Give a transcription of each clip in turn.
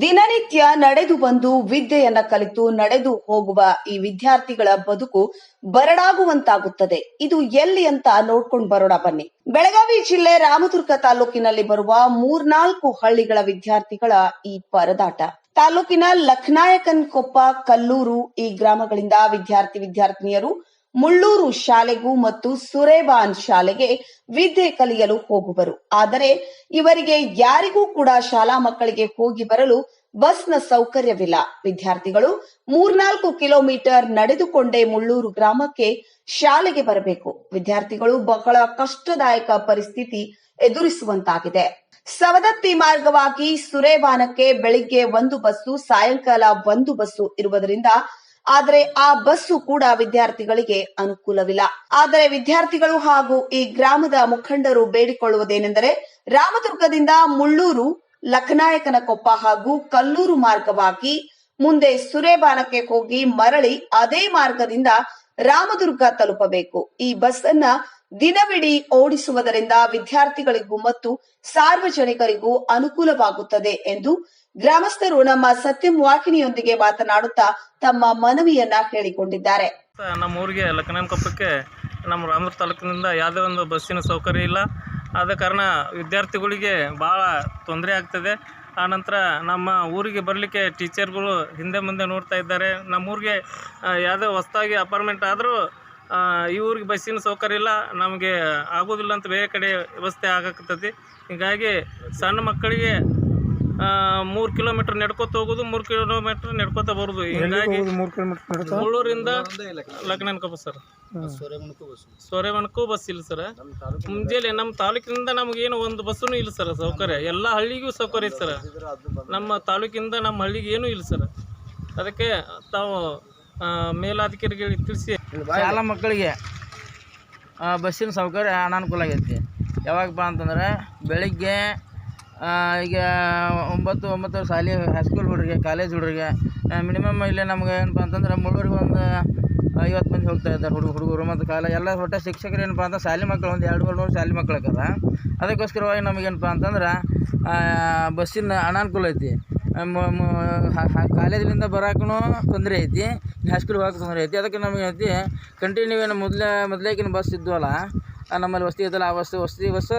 ದಿನನಿತ್ಯ ನಡೆದು ಬಂದು ವಿದ್ಯೆಯನ್ನ ಕಲಿತು ನಡೆದು ಹೋಗುವ ಈ ವಿದ್ಯಾರ್ಥಿಗಳ ಬದುಕು ಬರಡಾಗುವಂತಾಗುತ್ತದೆ. ಇದು ಎಲ್ಲಿ ಅಂತ ನೋಡ್ಕೊಂಡು ಬರೋಣ ಬನ್ನಿ. ಬೆಳಗಾವಿ ಜಿಲ್ಲೆ ರಾಮದುರ್ಗ ತಾಲೂಕಿನಲ್ಲಿ ಬರುವ ಮೂರ್ನಾಲ್ಕು ಹಳ್ಳಿಗಳ ವಿದ್ಯಾರ್ಥಿಗಳ ಈ ಪರದಾಟ. ತಾಲೂಕಿನ ಲಖನಾಯಕನ್ ಕೊಪ್ಪ ಕಲ್ಲೂರು ಈ ಗ್ರಾಮಗಳಿಂದ ವಿದ್ಯಾರ್ಥಿ, ವಿದ್ಯಾರ್ಥಿನಿಯರು ಮುಳ್ಳೂರು ಶಾಲೆಗೂ ಮತ್ತು ಸುರೇಬಾನ್ ಶಾಲೆಗೆ ವಿದ್ಯೆ ಕಲಿಯಲು ಹೋಗುವರು. ಆದರೆ ಇವರಿಗೆ ಯಾರಿಗೂ ಕೂಡ ಶಾಲಾ ಮಕ್ಕಳಿಗೆ ಹೋಗಿ ಬರಲು ಬಸ್ನ ಸೌಕರ್ಯವಿಲ್ಲ. ವಿದ್ಯಾರ್ಥಿಗಳು ಮೂರ್ನಾಲ್ಕು ಕಿಲೋಮೀಟರ್ ನಡೆದುಕೊಂಡೇ ಮುಳ್ಳೂರು ಗ್ರಾಮಕ್ಕೆ ಶಾಲೆಗೆ ಬರಬೇಕು. ವಿದ್ಯಾರ್ಥಿಗಳು ಬಹಳ ಕಷ್ಟದಾಯಕ ಪರಿಸ್ಥಿತಿ ಎದುರಿಸುವಂತಾಗಿದೆ. ಸವದತ್ತಿ ಮಾರ್ಗವಾಗಿ ಸುರೇಬಾನಕ್ಕೆ ಬೆಳಿಗ್ಗೆ ಒಂದು ಬಸ್ಸು, ಸಾಯಂಕಾಲ ಒಂದು ಬಸ್ಸು ಇರುವುದರಿಂದ ಆದರೆ ಆ ಬಸ್ಸು ಕೂಡ ವಿದ್ಯಾರ್ಥಿಗಳಿಗೆ ಅನುಕೂಲವಿಲ್ಲ. ಆದರೆ ವಿದ್ಯಾರ್ಥಿಗಳು ಹಾಗೂ ಈ ಗ್ರಾಮದ ಮುಖಂಡರು ಬೇಡಿಕೊಳ್ಳುವುದೇನೆಂದರೆ ರಾಮದುರ್ಗದಿಂದ ಮುಳ್ಳೂರು ಲಖನಾಯಕನ ಕೊಪ್ಪ ಹಾಗೂ ಕಲ್ಲೂರು ಮಾರ್ಗವಾಗಿ ಮುಂದೆ ಸುರೇಬಾನಕ್ಕೆ ಹೋಗಿ ಮರಳಿ ಅದೇ ಮಾರ್ಗದಿಂದ ರಾಮದುರ್ಗ ತಲುಪಬೇಕು. ಈ ಬಸ್ ಅನ್ನ ದಿನವಿಡೀ ಓಡಿಸುವುದರಿಂದ ವಿದ್ಯಾರ್ಥಿಗಳಿಗೂ ಮತ್ತು ಸಾರ್ವಜನಿಕರಿಗೂ ಅನುಕೂಲವಾಗುತ್ತದೆ ಎಂದು ಗ್ರಾಮಸ್ಥರು ನಮ್ಮ ಸತ್ಯಂ ವಾಹಿನಿಯೊಂದಿಗೆ ಮಾತನಾಡುತ್ತಾ ತಮ್ಮ ಮನವಿಯನ್ನ ಹೇಳಿಕೊಂಡಿದ್ದಾರೆ. ನಮ್ಮ ಊರಿಗೆ ಲಕ್ಕನ ಕಪ್ಪಕ್ಕೆ ನಮ್ಮ ರಾಮೂರು ತಾಲೂಕಿನಿಂದ ಯಾವುದೇ ಒಂದು ಬಸ್ಸಿನ ಸೌಕರ್ಯ ಇಲ್ಲ. ಆದ ಕಾರಣ ವಿದ್ಯಾರ್ಥಿಗಳಿಗೆ ಭಾಳ ತೊಂದರೆ ಆಗ್ತದೆ. ಆನಂತರ ನಮ್ಮ ಊರಿಗೆ ಬರಲಿಕ್ಕೆ ಟೀಚರ್ಗಳು ಹಿಂದೆ ಮುಂದೆ ನೋಡ್ತಾ ಇದ್ದಾರೆ. ನಮ್ಮ ಊರಿಗೆ ಯಾವುದೇ ಹೊಸ್ದಾಗಿ ಅಪಾರ್ಟ್ಮೆಂಟ್ ಆದರೂ ಈ ಊರಿಗೆ ಬಸ್ಸಿನ ಸೌಕರ್ಯ ಇಲ್ಲ ನಮಗೆ ಆಗೋದಿಲ್ಲ ಅಂತ ಬೇರೆ ಕಡೆ ವ್ಯವಸ್ಥೆ ಆಗಕತ್ತೈತಿ. ಹೀಗಾಗಿ ಸಣ್ಣ ಮಕ್ಕಳಿಗೆ ಮೂರು ಕಿಲೋಮೀಟ್ರ್ ನಡ್ಕೊತ ಹೋಗೋದು ಮೂರು ಕಿಲೋಮೀಟ್ರ್ ನಡ್ಕೊತ ಬರೋದು. ಹೀಗಾಗಿ ಮೂರು ಕಿಲೋಮೀಟರ್ ನಡೀತಾ ಮುಳ್ಳೂರಿಂದ ಲಗ್ನನ್ಕೊಪ್ಪ ಸರ್. ಸೋರೆಮನಕ್ಕೂ ಬಸ್. ಇಲ್ಲ ಸರ್. ಮುಂಜಾನೆ ನಮ್ಮ ತಾಲೂಕಿನಿಂದ ನಮಗೇನು ಒಂದು ಬಸ್ಸೂ ಇಲ್ಲ ಸರ್ ಸೌಕರ್ಯ. ಎಲ್ಲ ಹಳ್ಳಿಗೂ ಸೌಕರ್ಯ ಸರ್. ನಮ್ಮ ತಾಲೂಕಿಂದ ನಮ್ಮ ಹಳ್ಳಿಗೆ ಏನೂ ಇಲ್ಲ ಸರ್. ಅದಕ್ಕೆ ತಾವು ಮೇಲಾಧಿಕಾರಿಗಳಿಗೆ ತಿಳಿಸಿ. ಶಾಲಾ ಮಕ್ಕಳಿಗೆ ಬಸ್ಸಿನ ಸೌಕರ್ಯ ಅನಾನುಕೂಲ ಆಗೈತಿ. ಯಾವಾಗಪ್ಪ ಅಂತಂದ್ರೆ ಬೆಳಿಗ್ಗೆ ಈಗ ಒಂಬತ್ತು ಒಂಬತ್ತು ಶಾಲೆ ಹೈಸ್ಕೂಲ್ ಹುಡುಗರಿಗೆ ಕಾಲೇಜ್ ಹುಡುಗರಿಗೆ ಮಿನಿಮಮ್ ಇಲ್ಲಿ ನಮ್ಗೆ ಏನಪ್ಪ ಅಂತಂದ್ರೆ ಮುಳ್ಳೂರಿಗೆ ಒಂದು ಐವತ್ತು ಮಂದಿ ಹೋಗ್ತಾ ಇದ್ದಾರೆ ಹುಡುಗ ಹುಡುಗರು ಮತ್ತು ಕಾಲ ಎಲ್ಲ ಒಟ್ಟು ಶಿಕ್ಷಕರು ಏನಪ್ಪ ಅಂತ ಶಾಲೆ ಮಕ್ಕಳು ಒಂದು ಎರಡು ಮೂರು ಶಾಲೆ ಮಕ್ಳು ಹಾಕದ ಅದಕ್ಕೋಸ್ಕರವಾಗಿ ನಮಗೇನಪ್ಪ ಅಂತಂದ್ರೆ ಬಸ್ಸಿನ ಅನಾನುಕೂಲ ಐತಿ. ಕಾಲೇಜಿನಿಂದ ಬರೋಕ್ಕೂ ತೊಂದರೆ ಐತಿ ಹೈಸ್ಕೂಲ್ ಹೋಗಕ್ಕೆ ತೊಂದರೆ ಐತಿ. ಅದಕ್ಕೆ ನಮಗೆ ಐತಿ ಕಂಟಿನ್ಯೂ ಏನು ಮೊದಲೇ, ಮೊದಲೇಕಿನ ಬಸ್ ಇದ್ವಲ್ಲ ನಮ್ಮಲ್ಲಿ ವಸತಿ ಐತಲ್ಲ ಆ ವಸ್ತು ವಸತಿ ಬಸ್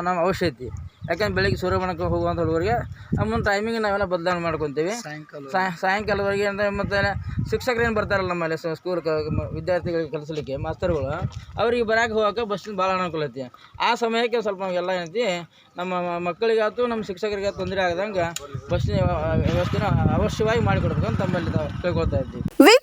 ನಮ್ಮ ಅವಶ್ಯ ಐತಿ ಯಾಕಂದ್ರೆ ಬೆಳಿಗ್ಗೆ ಸೂರ್ಯಮಣಕ್ಕೆ ಹೋಗುವಂಥ ಹುಡುಗರಿಗೆ ಮುಂದೆ ಟೈಮಿಂಗ್ ನಾವೆಲ್ಲ ಬದಲಾವಣೆ ಮಾಡ್ಕೊತೀವಿ. ಸಾಯ- ಸಾಯಂಕಾಲವರೆಗೆ ಅಂದರೆ ಮತ್ತು ಶಿಕ್ಷಕರು ಏನು ಬರ್ತಾರಲ್ಲ ನಮ್ಮಲ್ಲಿ ಸ- ಸ್ಕೂಲ್ ಕ- ವಿದ್ಯಾರ್ಥಿಗಳಿಗೆ ಕಲಿಸಲಿಕ್ಕೆ ಮಾಸ್ತರ್ಗಳು ಅವರಿಗೆ ಬರೋಕೆ ಹೋಗೋಕೆ ಬಸ್ಸಿನ ಭಾಳ ಅನುಕೂಲ ಐತಿ ಆ ಸಮಯಕ್ಕೆ ಸ್ವಲ್ಪ ಎಲ್ಲ ಏನೈತಿ ನಮ್ಮ ಮಕ್ಕಳಿಗಾಯ್ತು ನಮ್ಮ ಶಿಕ್ಷಕರಿಗೆ ತೊಂದರೆ ಆಗದಂಗೆ ಬಸ್ಸಿನ ವ್ಯವಸ್ಥೆನ ಅವಶ್ಯವಾಗಿ ಮಾಡಿಕೊಡ್ಬೇಕು ಅಂತ ತಮ್ಮಲ್ಲಿ ತಗೋತಾ ಇದ್ದೀವಿ.